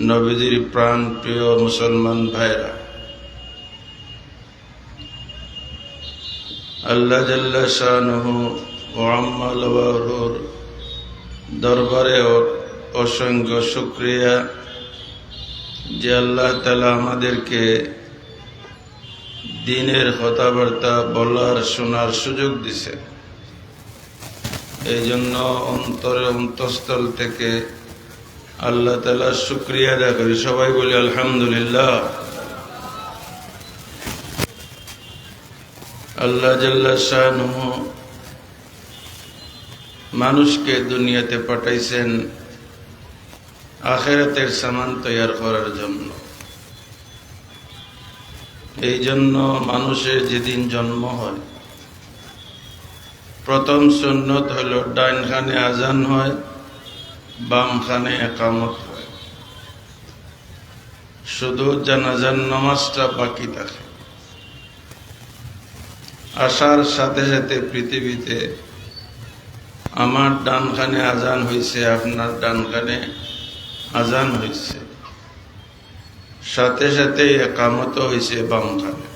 নবীজির প্রাণ প্রিয় মুসলমান ভাইরা আল্লাহ জাল্লা শাহনহু ও দরবারে অসংখ্য শুক্রিয়া যে আল্লাহ তালা আমাদেরকে দিনের কথাবার্তা বলার, শোনার সুযোগ দিছে। এই জন্য অন্তরে অন্তঃস্থল থেকে আল্লাহ তালা শুক্রিয়া আদা করি। সবাই বলি আলহামদুলিল্লাহ। আল্লাহ জাল্লা শাহনুহু মানুষকে দুনিয়াতে পাঠাইছেন, আখেরাতের সামান তৈয়ার করার জন্য। এই জন্য মানুষের যেদিন জন্ম হয়, প্রথম সুন্নত হল ডাইনখানে আজান হয় বামখানে একামত হয়। শুধু জানাজান নামাজটা বাকি থাকে। আসার সাথে সাথে পৃথিবীতে আমার ডানখানে আজান হয়েছে আপনার ডানখানে আজান হয়েছে সাথে সাথে একামত হয়েছে বামখানে।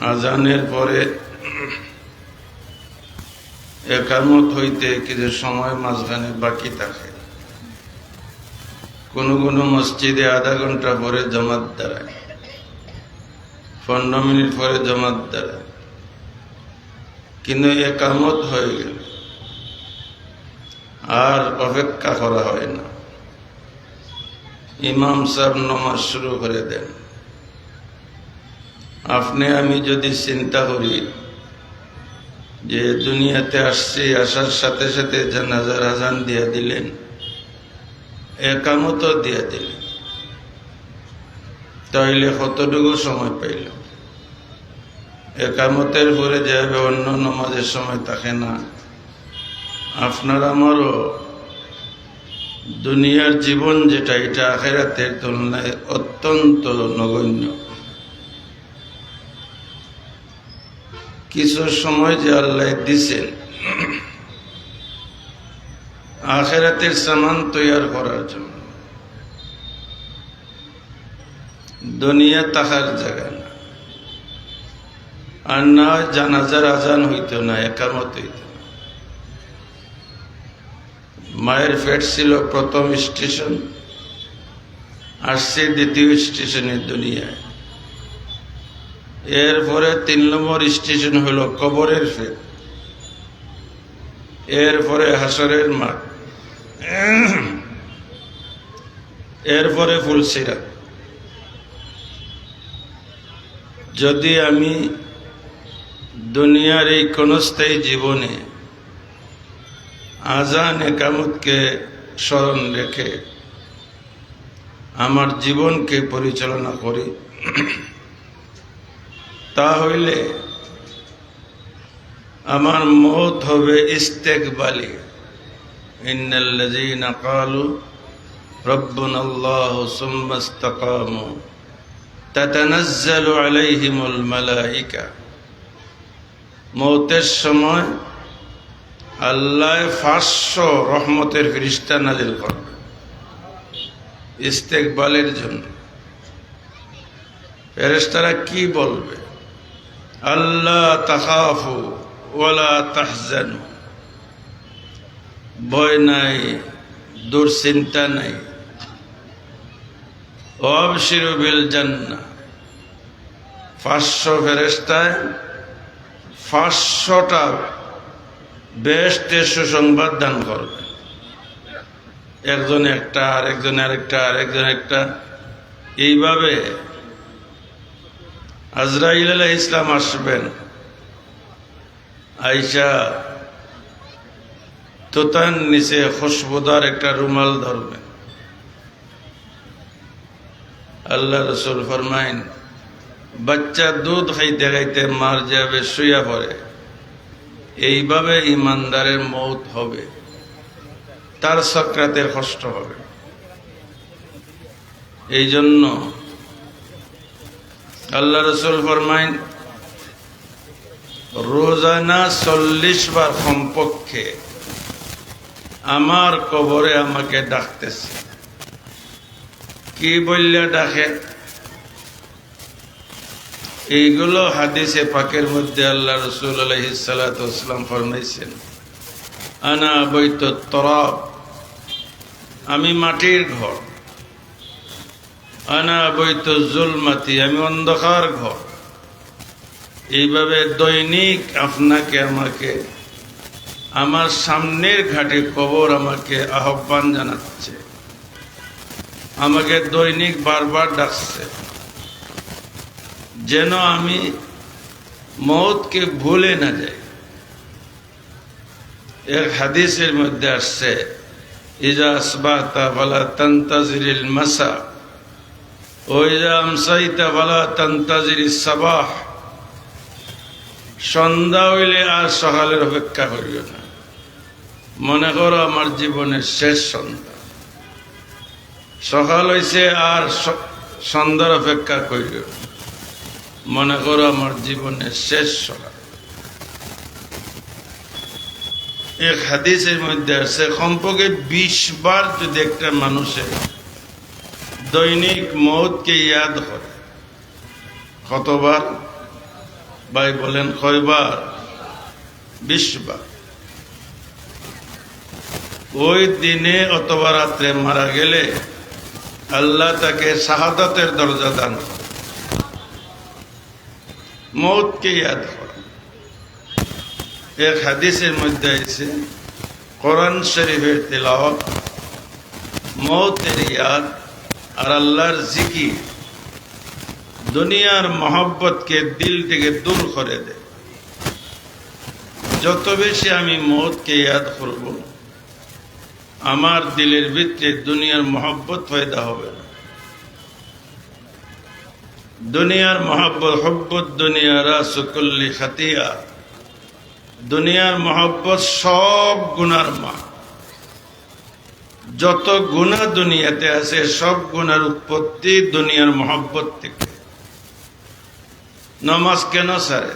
আজানের পরে একামত হইতে কিছু সময় মাঝখানে বাকি থাকে। কোন কোন মসজিদে আধা ঘণ্টা পরে জমাত দাঁড়ায়। পনেরো মিনিট পরে জমাত দাঁড়ায়। কিন্তু একামত হয়ে গেল। আর অপেক্ষা করা হয় না। ইমাম সাহেব নমাজ শুরু করে দেন। আপনি আমি যদি চিন্তা করি যে দুনিয়াতে আসছি, আসার সাথে সাথে জানাজার আজান দিয়ে দিলেন। একামত দিয়ে দিলেন। তাইলে কতটুকু সময় পাইল একামতের পরে যাবে অন্য নমাজের সময় থাকে না। আপনার আমারও দুনিয়ার জীবন যেটা, এটা আখেরাতের তুলনায় অত্যন্ত নগণ্য। কিছু সময় যে আল্লাহ দিছেন, আখেরাতের সামান তৈয়ার করার জন্য। দুনিয়া তাহার জায়গা না। আর না জানাজার আজান হইতো না, একামত হইত না। মায়ের ফেট ছিল প্রথম স্টেশন, আসছে দ্বিতীয় স্টেশনের দুনিয়ায়। এরপরে তিন নম্বর স্টেশন হলো কবরের ফেট এরপরে হাসরের মাঠ। এরপরে ফুলসিরা। যদি আমি দুনিয়ার এই ক্ষণস্থায়ী জীবনে আজান একামতকে স্মরণ রেখে আমার জীবনকে পরিচালনা করি তা হইলে আমার মত হবে ইস্তেকবালি। ইন্নাল্লাযীনা ক্বালু রব্বুনা আল্লাহু সুম্মা ইসতাকামু, তাতানাজ্জালু আলাইহিমুল মালাইকা। মৌতের সময় আল্লাহ পাঁচশো রহমতের ফিরিস্তা নাজিল করবে। ইস্তেকবালের জন্য। ফেরেস্তারা কি বলবে? আল্লাহ তাকাফু ওলা তাহজানু। ভয় নাই, দুশ্চিন্তা নাই। অবশির বিল জান্না পাঁচশো ফেরেস্তায় পাঁচশোটা বেশ তেরশো সংবাদ দান করবে। একজন একটা, আরেকজন আরেকটা, আরেকজন একটা। এইভাবে আজরাইল আলাহ ইসলাম আসবেন। আইসা তোতান নিচে খুশবুদার একটা রুমাল ধরবেন আল্লাহ রসুল ফরমাইন, বাচ্চা দুধ খাইতে খাইতে মার যাবে শুয়া পড়ে। এইভাবে ইমানদারের মৌত হবে। তার সক্রাতের কষ্ট হবে। এই জন্য আল্লাহ রসুল ফরমাইন রোজানা চল্লিশ বার কমপক্ষে আমার কবরে আমাকে ডাকতেছে। কি বললে ডাকে? এইগুলো হাদিসে পাকের মধ্যে আল্লাহ রসুল আলহিসাল্লাম ফরমাইছেন, আনা বৈত তরব, আমি মাটির ঘর। আনা বৈত জুলমাতি, আমি অন্ধকার ঘর। এইভাবে দৈনিক আপনাকে, আমাকে, আমার সামনের ঘাটে কবর আমাকে আহ্বান জানাচ্ছে। আমাকে দৈনিক বারবার ডাকছে। যেন আমি মৌতকে ভুলে না যাই। এক হাদিসের মধ্যে আসছে, ইজা আসবাতা বলা তন্তাজিরিল মাসা ও ইজা আমসাইতা বলা তন্তাজিরি সাবাহ। সন্ধ্যা হইলে আর সকালের অপেক্ষা করিও না। মনে করো আমার জীবনের শেষ সন্ধ্যা। সকাল হইছে আর সন্ধ্যার অপেক্ষা করিও মনে করো আমার জীবনের শেষ সকাল এক হাদিসের মধ্যে আছে, কমপক্ষে বিশ বার যদি একটা মানুষের দৈনিক মৌতকে ইয়াদ করে কতবার? ভাই বলেন কয়বার? বিশ বার ওই দিনে অথবা রাত্রে মারা গেলে আল্লাহ তাকে শাহাদাতের দরজা দান মৌতকে ইয়াদ করে এক হাদিসের মধ্যে আছে, কোরআন শরীফের তেলাওয়াত মৌতের ইয়াদ আর আল্লাহর জিকির দুনিয়ার মহব্বতকে দিল থেকে দূর করে দেয়। যত বেশি আমি মৌতকে ইয়াদ করব, আমার দিলের ভিতরে দুনিয়ার মহব্বত পয়দা হবে না। দুনিয়ার মহব্বত, হব্বত দুনিয়ারা সুকুল্লি খাতিয়া। দুনিয়ার মহব্বত সব গুনার মা যত গুণা দুনিয়াতে আছে, সব গুণার উৎপত্তি দুনিয়ার মহব্বত থেকে। নমাজ কেন সারে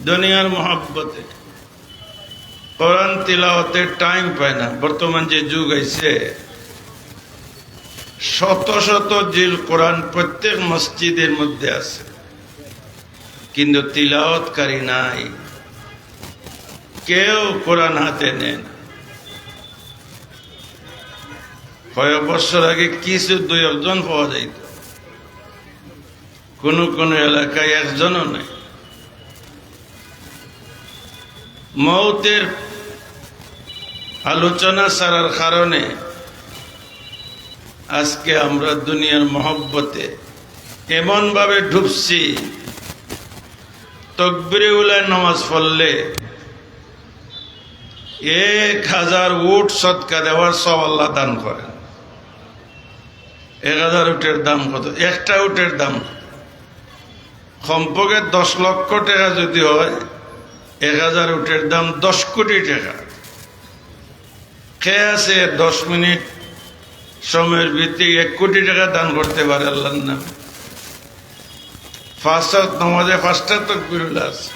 দুনিয়ার মহব্বতে। কোরআন তিলাওয়াতে টাইম পায় না। বর্তমান যে যুগ আইছে, শত শত জিল কোরআন প্রত্যেক মসজিদের মধ্যে আছে। কিন্তু তিলাওয়াতকারী নাই। কেউ কোরআন হাতে নেয় কয়েক বছর আগে কিছু দুই একজন পাওয়া যাইত? কোন কোন এলাকায় একজনও নেই। মৌতের আলোচনা সারার কারণে আজকে আমরা দুনিয়ার মহব্বতে এমনভাবে ঢুকছি, তকবিরে উলায় নামাজ পড়লে এক হাজার উট সৎকা দেওয়ার সব আল্লাহ দান করেন। এক হাজার উটের দাম কত? একটা উটের দাম। কমপক্ষে দশ লক্ষ টাকা যদি হয় এক হাজার উটের দাম দশ কোটি টাকা। খেয়ে আছে দশ মিনিট সময়ের ভিত্তিক এক কোটি টাকা দান করতে পারে আল্লাহর নামে? ফার্স্ট নমাজে ফার্স্টটা তো বিরুল আছে।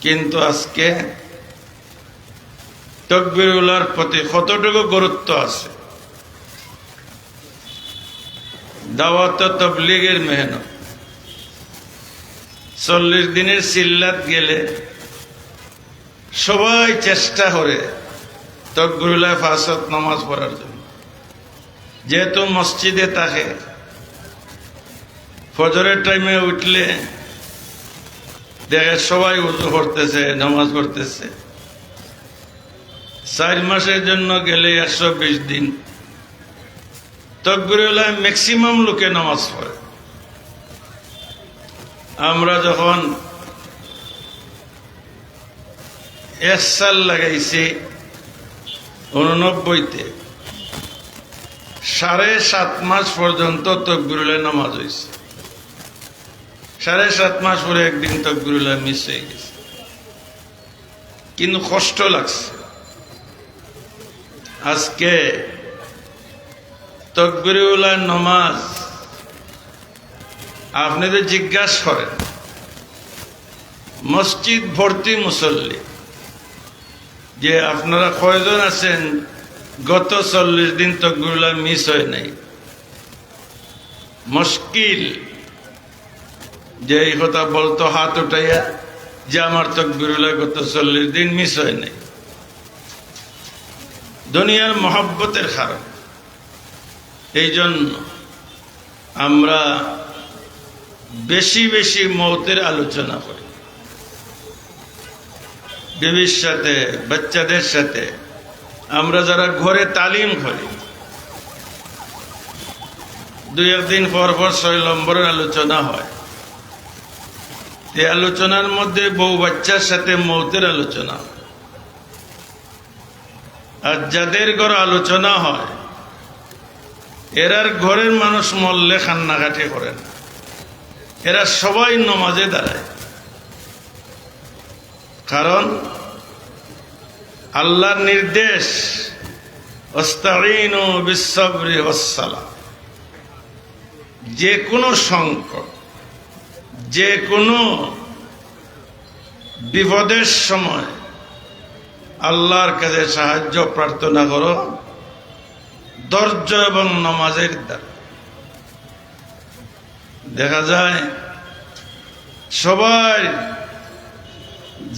কিন্তু আজকে তকবিরুলার প্রতি কতটুকু গুরুত্ব আছে? দাওয়াত তবলিগের মেহনত। চল্লিশ দিনের সিল্লাত গেলে সবাই চেষ্টা করে তকবিরুল্লাহ ফাসত নামাজ পড়ার জন্য। যেহেতু মসজিদে থাকে, ফজরের টাইমে উঠলে দেখে সবাই উজু করতেছে, নামাজ পড়তেছে। চার মাসের জন্য গেলে একশো বিশ দিন তকবিরুল্লাহ ম্যাক্সিমাম লোকে নামাজ পড়ে। আমরা যখন এক সাল লাগাইছি উননব্বইতে সাড়ে সাত মাস পর্যন্ত তকবিরুল্লাহ নামাজ হয়েছে সাড়ে সাত মাস পরে একদিন তকবিরুল্লাহ মিস হয়ে গেছে। কিন্তু কষ্ট লাগছে। আজকে তকবিরুল্লাহ নমাজ আপনি তো জিজ্ঞাসা করেন, মসজিদ ভর্তি মুসল্লি, যে আপনারা কয়জন আছেন? গত চল্লিশ দিন তকবিরুল্লাহ মিস হয় নাই। মুশকিল। যে এই কথা বলতো, হাত উঠাইয়া যে আমার তকবিরুল্লাহ গত চল্লিশ দিন মিস হয় নাই। দুনিয়ার মহব্বতের কারণ। এই জন্য আমরা বেশি বেশি মৌতের আলোচনা করি। বিবির সাথে, বাচ্চাদের সাথে। আমরা যারা ঘরে তালিম করি, দুই একদিন পর পর ছয় নম্বরের আলোচনা হয়। এই আলোচনার মধ্যে বউ বাচ্চার সাথে মৌতের আলোচনা আর যাদের ঘর আলোচনা হয় এরার ঘরের মানুষ মল্লে কান্নাকাটি করে না। এরা সবাই নমাজে দাঁড়ায়। কারণ আল্লাহর নির্দেশ যে কোনো সংকট, যে কোনো বিপদের সময় আল্লাহর কাছে সাহায্য প্রার্থনা করো। ধৈর্য এবং নমাজের দ্বারা। দেখা যায়, সবাই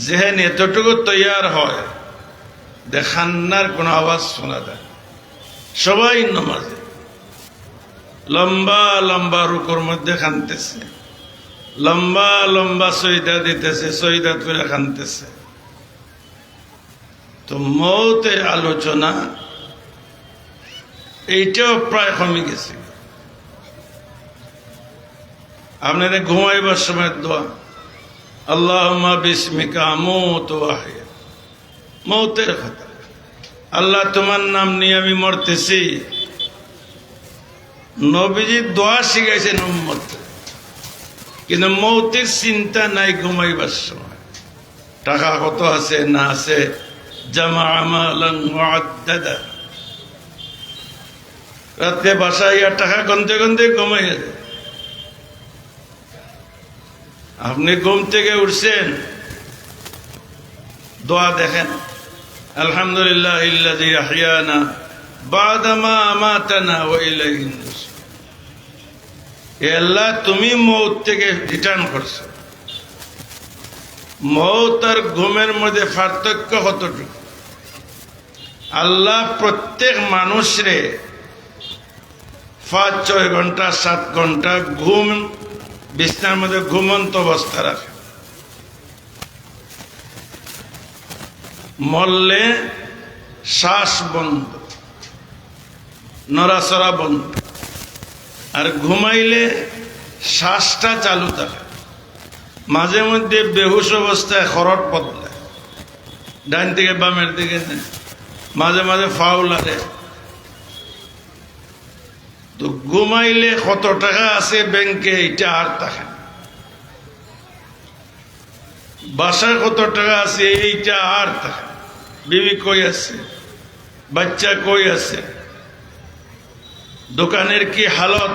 যেহেন এতটুকু তৈয়ার হয়, দেখান্নার কোনো আওয়াজ শোনা যায়। সবাই নমাজে, লম্বা লম্বা রুকুর মধ্যে খানতেছে। লম্বা লম্বা সইদা দিতেছে সইদা করে খানতেছে। তো মৌতের আলোচনা এইটাও প্রায় কমে গেছে। আপনাদের ঘুমাইবার সময় দোয়া। আল্লাহ বিস্মিকা মৌত মৌতের কথা আল্লাহ তোমার নাম নিয়ে আমি মরতেছি। নবীজি দোয়া শিখাইছেন কিন্তু মৌতের চিন্তা নাই ঘুমাইবার সময়। টাকা কত আছে না আছে? জামা আমালান মুআদ্দাদা। রাতে বাসায় আর টাকা গনতে গনতে ঘুমাই গেছে। আপনি ঘুম থেকে উঠছেন, দোয়া দেখেন। আলহামদুলিল্লাহ আল্লাহ, তুমি মৌত থেকে রিটার্ন করছ। মৌত আর ঘুমের মধ্যে পার্থক্য কতটুকু? আল্লাহ প্রত্যেক মানুষরে পাঁচ, ছয় ঘণ্টা, সাত ঘণ্টা ঘুম, বিছনার মধ্যে ঘুমন্ত অবস্থা রাখে। মরলে শ্বাস বন্ধ, নড়াচড়া বন্ধ, আর ঘুমাইলে শ্বাসটা চালু থাকে। মাঝে মধ্যে বেহুশ অবস্থায় খরট বদলায় ডাইন থেকে বামের দিকে। মাঝে মাঝে ফাউল আরে তো ঘুমাইলে কত টাকা আছে ব্যাংকে এটা আর থাকে। বাসায় কত টাকা আছে এইটা আর থাকে বিবি কই আছে? বাচ্চা কই আছে? দোকানের কি হালত?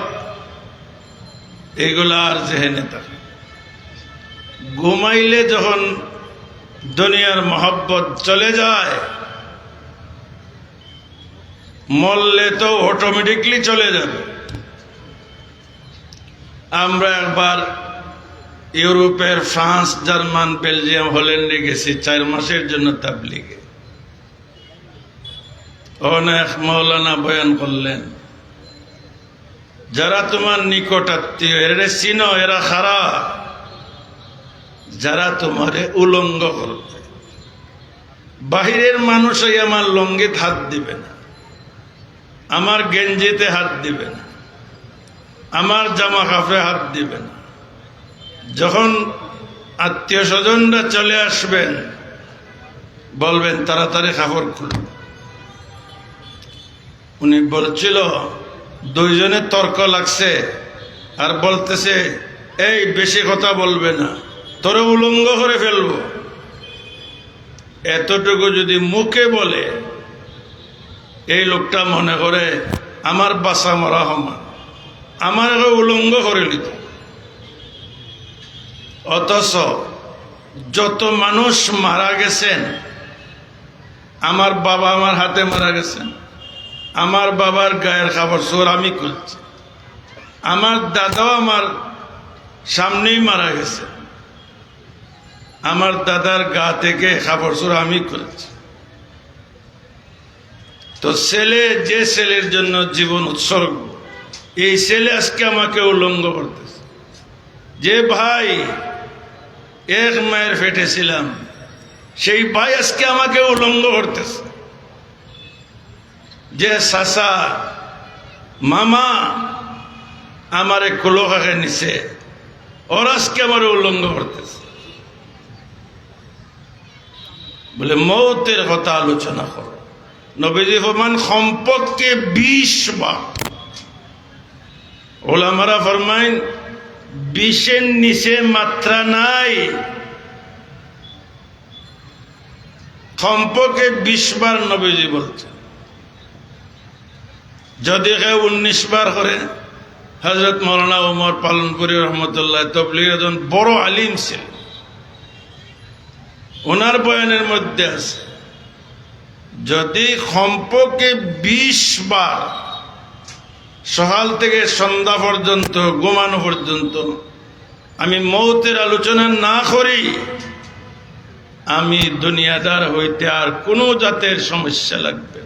এগুলো আর জেহেনে থাকে। ঘুমাইলে যখন দুনিয়ার মহব্বত চলে যায় মরলে তো অটোমেটিকলি চলে যাবে। আমরা একবার ইউরোপের ফ্রান্স, জার্মান, বেলজিয়াম, হল্যান্ডে গেছি, চার মাসের জন্য তাবলিগে। অনেক মৌলানা বয়ান করলেন, যারা তোমার নিকট আত্মীয়, এরা চিনো, এরা খারাপ। যারা তোমারে উলঙ্গ করবে, বাহিরের মানুষই আমার লঙ্গিত হাত দিবে না। আমার গেঞ্জিতে হাত দিবে না আমার জামা কাপড়ে হাত দিবে না যখন আত্মীয় স্বজনরা চলে আসবেন, বলবেন, তাড়াতাড়ি কাপড় খুলবে উনি বলছিল, দুইজনে তর্ক লাগছে। আর বলতেছে, এই, বেশি কথা বলবে না। তোরে উলঙ্গ করে ফেলব। এতটুকু যদি মুখে বলে এই লোকটা মনে করে, আমার বাসা মরা সমান। আমার উলঙ্গ করে নিত। অথচ যত মানুষ মারা গেছেন, আমার বাবা আমার হাতে মারা গেছেন। আমার বাবার গায়ের খাবার চোর আমি খুলছি। আমার দাদাও আমার সামনেই মারা গেছে। আমার দাদার গা থেকে খাবার চোর আমি খুলছি। তো ছেলে যে ছেলের জন্য জীবন উৎসর্গ, এই ছেলে আজকে আমাকে উলঙ্গ করতেছে। যে ভাই, এক মায়ের ফেটে ছিলাম, সেই ভাই আজকে আমাকে উলঙ্গ করতেছে। যে সাসা মামা, আমারে কুলো খাকে নিছে, ওর আজকে আমার উলঙ্গ করতেছে। বলে, মৌতের কথা আলোচনা করো। নবীজি ফরমান সম্পর্কে বিশ বার। ওলামারা ফরমাইন, বিশের নিচে মাত্রা নাই। সম্পর্কে বিশ বার নবীজি বলছে যদি কেউ উনিশ বার করে হজরত মৌলানা উমর পালনপুরি রহমতুল্লাহ তবলিগ একজন বড় আলিম ছিলেন। ওনার বয়ানের মধ্যে আছে যদি সম্পর্কে বিশ বার সকাল থেকে সন্ধ্যা পর্যন্ত, ঘুমানো পর্যন্ত আমি মৌতের আলোচনা না করি, আমি দুনিয়াদার হইতে আর কোনো জাতের সমস্যা লাগবে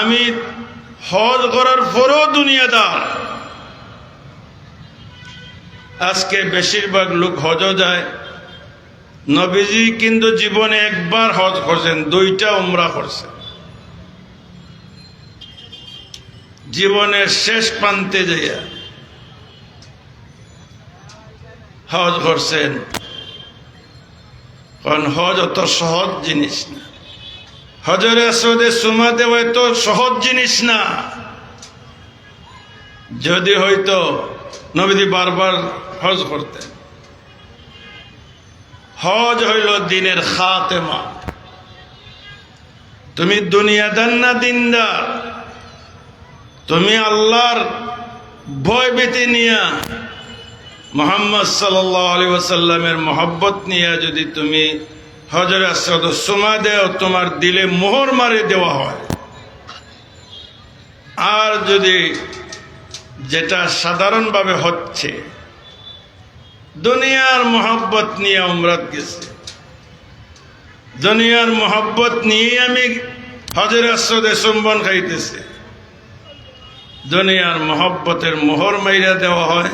আমি হজ করার পরও দুনিয়াদার। আজকে বেশিরভাগ লোক হজও যায় নবীজি কিন্তু জীবনে একবার হজ করছেন, দুইটা উমরা করছেন জীবনের শেষ প্রান্তে যাইয়া হজ করছেন। কারণ হজ অত সহজ জিনিস না। হজরে সৌদে সুমা দেওয়া তো সহজ জিনিস না। যদি হয়তো নবীজি বারবার হজ করতেন। হজ হইল দিনের খাতেমা। তুমি দুনিয়াদার না দিনদার? তুমি আল্লাহর ভয় ভীতি নিয়া মোহাম্মদ সাল্লাহ আলী ওসাল্লামের মহব্বত নিয়ে যদি তুমি হজরে আসদ সোমা দেও, তোমার দিলে মোহর মারে দেওয়া হয়। আর যদি যেটা সাধারণভাবে হচ্ছে দুনিয়ার মহব্বত নিয়ে উমরাত গেছে। দুনিয়ার মহব্বত নিয়ে আমি হজরে আসদে সম্বন খাইতেছে। দুনিয়ার মহব্বতের মোহর মাইরা দেওয়া হয়,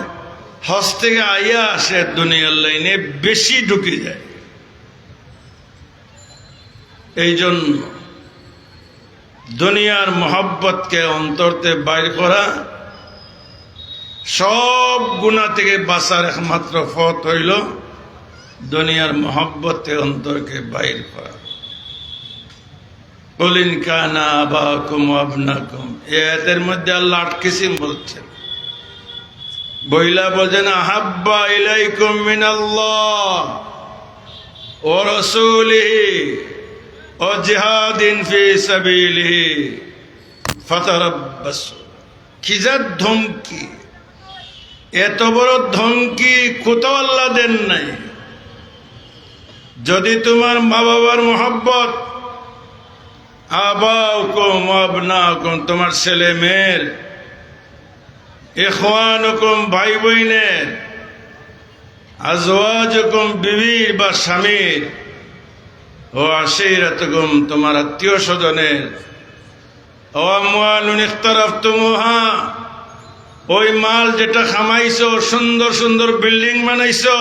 হজ থেকে আইয়া আসে দুনিয়ার লাইনে বেশি ঢুকে যায়। এই জন্য দুনিয়ার মহব্বতকে অন্তরতে বাইর করা সব গুণা থেকে বাঁচার একমাত্র পথ হইল দুনিয়ার মহব্বতে অন্তরকে বাইর করা। বলিন কানা আবা কুম আবনাকুম। এদের মধ্যে আল্লাহ আট কিসিম বলছেন। বইলা বলছেন, আহাব্বা ইলাইকুম মিনাল্লাহ ও রসুলিহি ও জিহাদিন ফি সাবিলিহি ফাতারাব্বাসু। খিজার ধমকি? এত বড় ধমকি কোথাও আল্লাহ দেন নাই। যদি তোমার মা বাবার মোহাব্বত, আবাউকুম আবনাকুম, তোমার ছেলে মেয়ের, ইখওয়ানুকুম ভাই বোনের আজওয়াজুকুম বিবির বা স্বামীর, ও আশিরাতুকুম তোমার আত্মীয় স্বজনের ও আমওয়ালুন ইখতারাফতুমুহা ওই মাল যেটা খামাইছো, সুন্দর সুন্দর বিল্ডিং বানাইছো।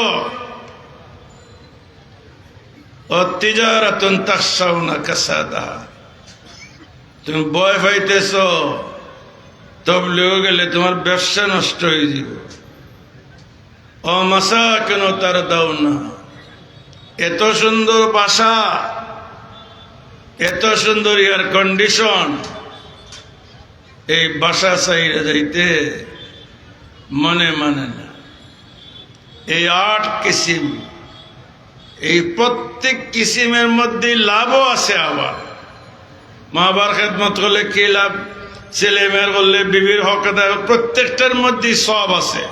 ও তিজারাতুন তাখশাউনা কাসাদাহা তুমি বয় পাইতেছ, তবলিও গেলে তোমার ব্যবসা নষ্ট হয়ে যাব। ও মাসা, কেন তার দাও না? এত সুন্দর বাসা, এত সুন্দর এয়ার কন্ডিশন এই বাসা চাইরা যাইতে মনে মানে না। এই আট কিসিম, এই প্রত্যেক কিসিমের মধ্যে লাভও আছে আবার। মা বাবার খেদমত করলে কি লাভ? ছেলে মেয়ের করলে, বিবির হক প্রত্যেকটার মধ্যেই সব আছে।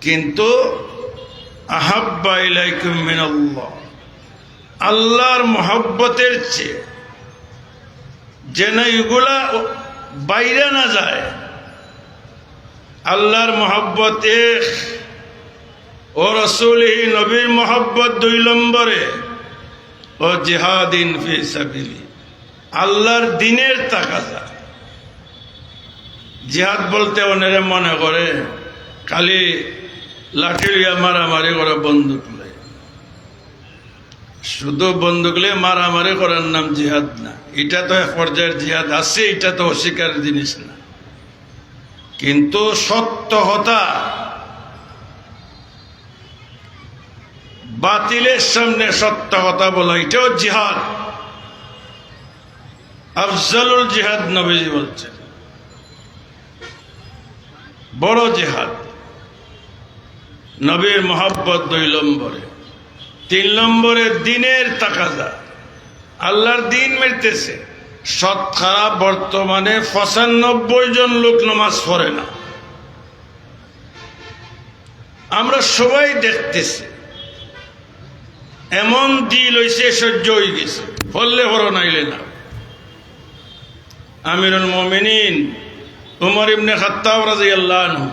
কিন্তু আল্লাহর মহব্বতের চেয়ে যেন এগুলা বাইরে না যায় আল্লাহর মহব্বত এক। ও রসুলহি নবীর মহব্বত দুই নম্বরে। ও জিহাদিন আল্লাহর দিনের তাকাজা। জিহাদ বলতে অনেরে মনে করে, খালি লাঠি লিয়া মারামারি করা বন্দুক লয়। শুধু বন্দুক লিয়ে মারামারি করার নাম জিহাদ না। এটা তো এক পর্যায়ের জিহাদ আছে, এটা তো অস্বীকার জিনিস না। কিন্তু সত্য হতা বাতিলের সামনে সত্য কথা বলা, এটাও জিহাদ। আফজালুল জিহাদ নবীজি বলছেন। বড় জিহাদ। নবীর মহাব্বত দুই নম্বরে। তিন নম্বরে দিনের তাকাজা। আল্লাহর দিন মেরতেছে শতকরা বর্তমানে পঁচানব্বই জন লোক নমাজ পড়ে না। আমরা সবাই দেখতেছি। এমন দিল হইছে, সহ্য হয়ে গেছে। ফললে হর নাইলে না। আমিরুল মমিনিন, উমর ইবনে খাত্তাব রাদিয়াল্লাহু আনহু।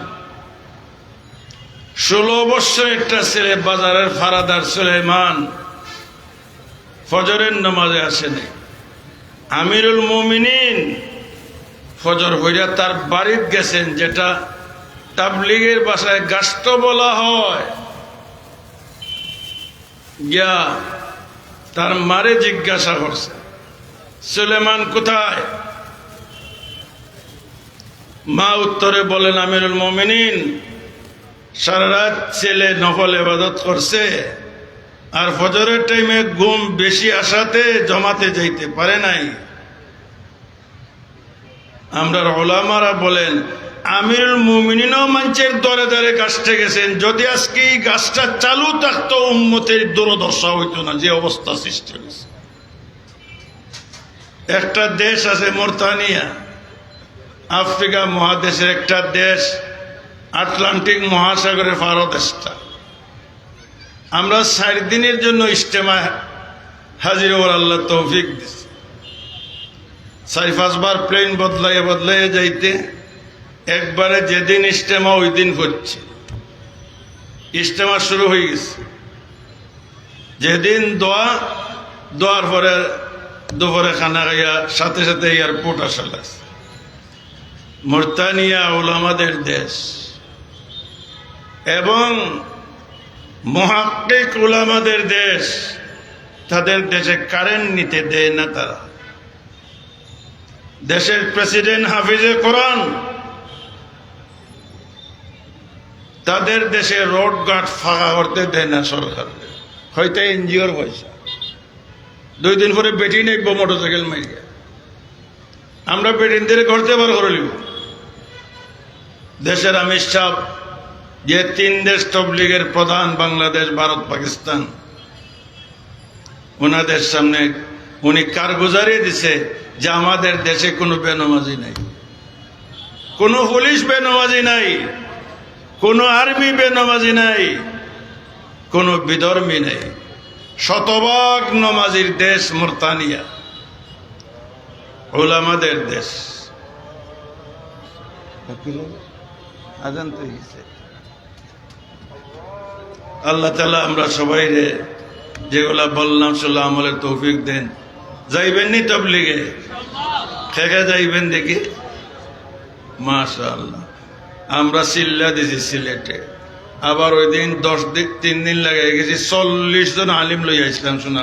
ষোলো বছর একটা ছেলে বাজারের ফারাদার সুলেমান ফজরের নামাজে আসেনি আমিরুল মমিনিন ফজর হইয়া তার বাড়িতে গেছেন, যেটা তাবলিগের বাসায় গাস্ত বলা হয়। গিয়া তার মারে জিজ্ঞাসা করছে, সুলেমান কোথায়? মা উত্তরে বলেন, আমিরুল মমিনিন সারা রাত ছেলে নফল এবাদত করছে আর ফজরের টাইমে ঘুম বেশি আসাতে জমাতে যাইতে পারে নাই। আমরা ওলামারা বলেন, আমিরুল মুমিনিনও মানুষের দরে দরে গাছটা গেছেন। যদি আজকে এই গাছটা চালু থাকতো, উম্মতের দুরদশা হইতো না, যে অবস্থা সৃষ্টি হয়েছে। একটা দেশ আছে মোরতানিয়া, আফ্রিকা মহাদেশের একটা দেশ, আটলান্টিক মহাসাগরের ফারো দেশটা। আমরা চার দিনের জন্য ইজতেমা হাজির হওয়ার আল্লাহ তৌফিক দিচ্ছে চারি পাঁচবার প্লেন বদলাইয়া বদলাইয়া যাইতে, একবারে যেদিন ইজতেমা ওই দিন হচ্ছে। ইজতেমা শুরু হয়ে গেছে। যেদিন দোয়া, দোয়ার পরে দুপুরে খানা খাইয়া সাথে সাথে এয়ারপোর্ট আসা লাগছে। মোরতানিয়া ওলামাদের দেশ। এবং মহাক্কিক ওলামাদের দেশ, তাদের দেশে কারেন্ট নিতে দেয় না তারা। দেশের প্রেসিডেন্ট হাফিজে কোরআন, তাদের দেশে রোড গার্ড ফাঁকা করতে দেয় না সরকার। হয়তো এনজিওর পয়সা। দুই দিন পরে বেটি নেব মোটরসাইকেল মারিয়া আমরা বেটিনদের করতে পার করে লিব দেশের আমির সাহ যে তিন দেশ তবলিগের প্রধান বাংলাদেশ, ভারত, পাকিস্তান, ওনাদের সামনে উনি কারগুজারি দিছে যে আমাদের দেশে কোনো বেনমাজি নাই? কোনো পুলিশ বেনমাজি নাই? কোনো আর্মি বেনমাজি নাই? কোনো বিধর্মী নেই? শতভাগ নমাজির দেশ মোরতানিয়া। ওলামাদের দেশ। আল্লাহ তালা আমরা সবাই রে যেগুলা বললাম সাল্লাহ আমলের তৌফিক দেন। যাইবেন নি তবলিগে? খেকে যাইবেন দেখি। মাশাল আমরা সিল্লা দিছি সিলেটে। আবার ওই দিন দশ দিন, তিন দিন লাগাই গেছি। চল্লিশ জন আলিম লইয়া ইসলাম শোনা